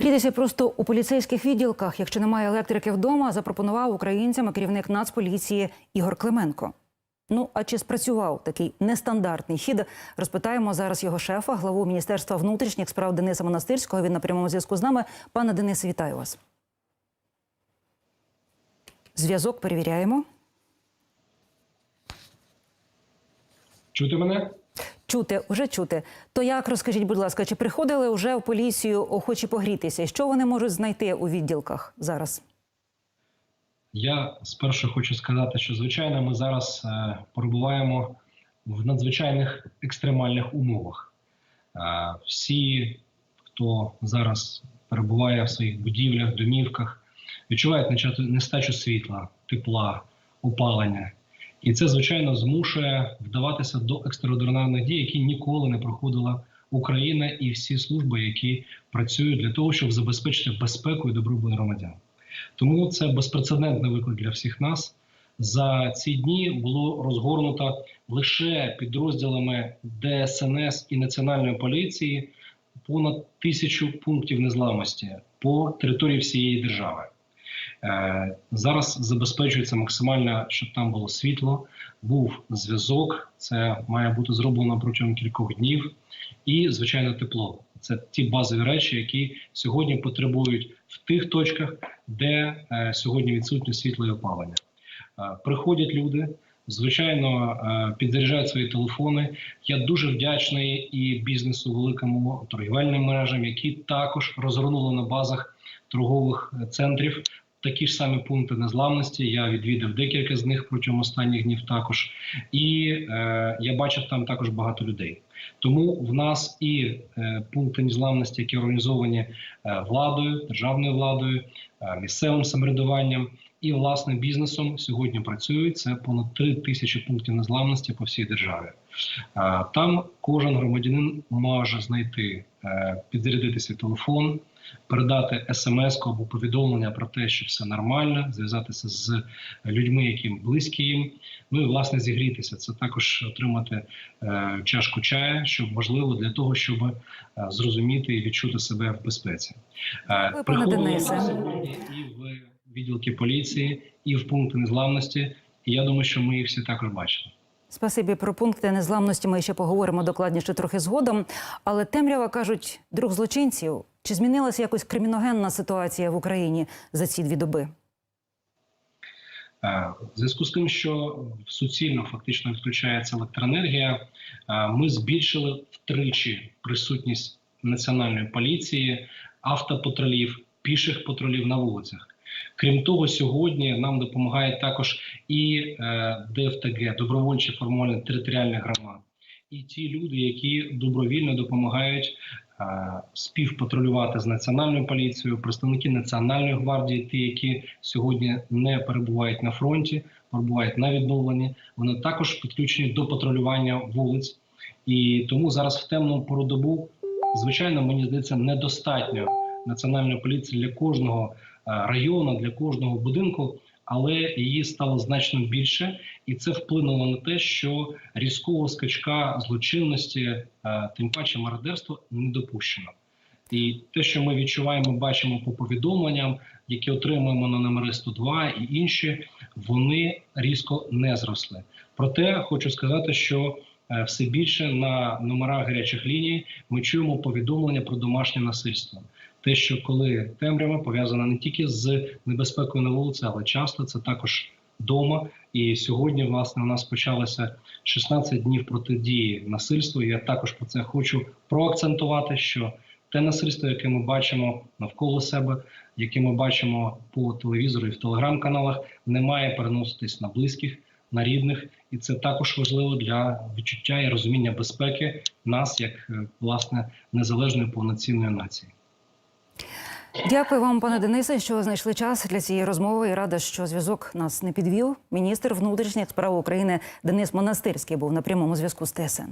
Грітися просто у поліцейських відділках, якщо немає електрики вдома, запропонував українцям керівник Нацполіції Ігор Клименко. Ну а чи спрацював такий нестандартний хід? Розпитаємо зараз його шефа, главу міністерства внутрішніх справ Дениса Монастирського. Він на прямому зв'язку з нами. Пане Денисе, вітаю вас. Зв'язок перевіряємо. Чути мене? Чути, уже чути. То як розкажіть, будь ласка, чи приходили вже в поліцію охочі погрітися? Що вони можуть знайти у відділках зараз? Я спершу хочу сказати, що звичайно ми зараз е, перебуваємо в надзвичайних екстремальних умовах. Е, всі, хто зараз перебуває в своїх будівлях, домівках, відчувають нестачу світла, тепла, опалення. І це, звичайно, змушує вдаватися до екстраординарних дій, які ніколи не проходила Україна і всі служби, які працюють для того, щоб забезпечити безпеку і добробут громадян. Тому це безпрецедентний виклик для всіх нас. За ці дні було розгорнуто лише підрозділами ДСНС і Національної поліції понад тисячу пунктів незламності по території всієї держави. Е, Зараз забезпечується максимально, щоб там було світло, був зв'язок. Це має бути зроблено протягом кількох днів, і звичайно, тепло. Це ті базові речі, які сьогодні потребують в тих точках, де е, сьогодні відсутнє світло і опалення. Е, Приходять люди, звичайно, підзаряджають свої телефони. Я дуже вдячний і бізнесу великому торгівельним мережам, які також розгорнули на базах торгових центрів. Такі ж самі пункти незламності. Я відвідав декілька з них протягом останніх днів також, і е, я бачив там також багато людей. Тому в нас і е, пункти незламності, які організовані е, владою, державною владою, е, місцевим самоврядуванням і власне бізнесом сьогодні працюють. Це понад 3 тисячі пунктів незламності по всій державі. Е, Там кожен громадянин може знайти, е, підзарядити свій телефон, передати смс або повідомлення про те, що все нормально, зв'язатися з людьми, яким близькі їм. Ну і власне зігрітися. Це також отримати е, чашку чая, що важливо для того, щоб е, зрозуміти і відчути себе в безпеці. Е, Ви, пане Денисе. і в відділки поліції, і в пункти незламності. І я думаю, що ми їх всі також бачили. Спасибі про пункти незламності. Ми ще поговоримо докладніше трохи згодом. Але темрява кажуть, друг злочинців. Чи змінилася якось криміногенна ситуація в Україні за ці дві доби? Е, В зв'язку з тим, що суцільно фактично відключається електроенергія, е, ми збільшили втричі присутність національної поліції, автопатрулів, піших патрулів на вулицях. Крім того, сьогодні нам допомагає також і е, ДФТГ, добровольчі формування територіальних громад, і ті люди, які добровільно допомагають е, співпатрулювати з національною поліцією, представники національної гвардії, ті, які сьогодні не перебувають на фронті, перебувають на відновленні. Вони також підключені до патрулювання вулиць, і тому зараз в темну пору добу, звичайно, мені здається, недостатньо національної поліції для кожного району, для кожного будинку. Але її стало значно більше, і це вплинуло на те, що різкого скачка злочинності, е, тим паче мародерства, не допущено. І те, що ми відчуваємо, бачимо по повідомленням, які отримуємо на номери 102 і інші, вони різко не зросли. Проте хочу сказати, що е, все більше на номерах гарячих ліній ми чуємо повідомлення про домашнє насильство. Те, що коли темрява пов'язана не тільки з небезпекою на вулиці, але часто це також вдома. І сьогодні, власне, у нас почалося 16 днів протидії насильству. Я також про це хочу проакцентувати, що те насильство, яке ми бачимо навколо себе, яке ми бачимо по телевізору і в телеграм-каналах, не має переноситись на близьких, на рідних, і це також важливо для відчуття і розуміння безпеки нас як е, власне незалежної повноцінної нації. Дякую вам, пане Денисе, що знайшли час для цієї розмови. І рада, що зв'язок нас не підвів. Міністр внутрішніх справ України Денис Монастирський був на прямому зв'язку з ТСН.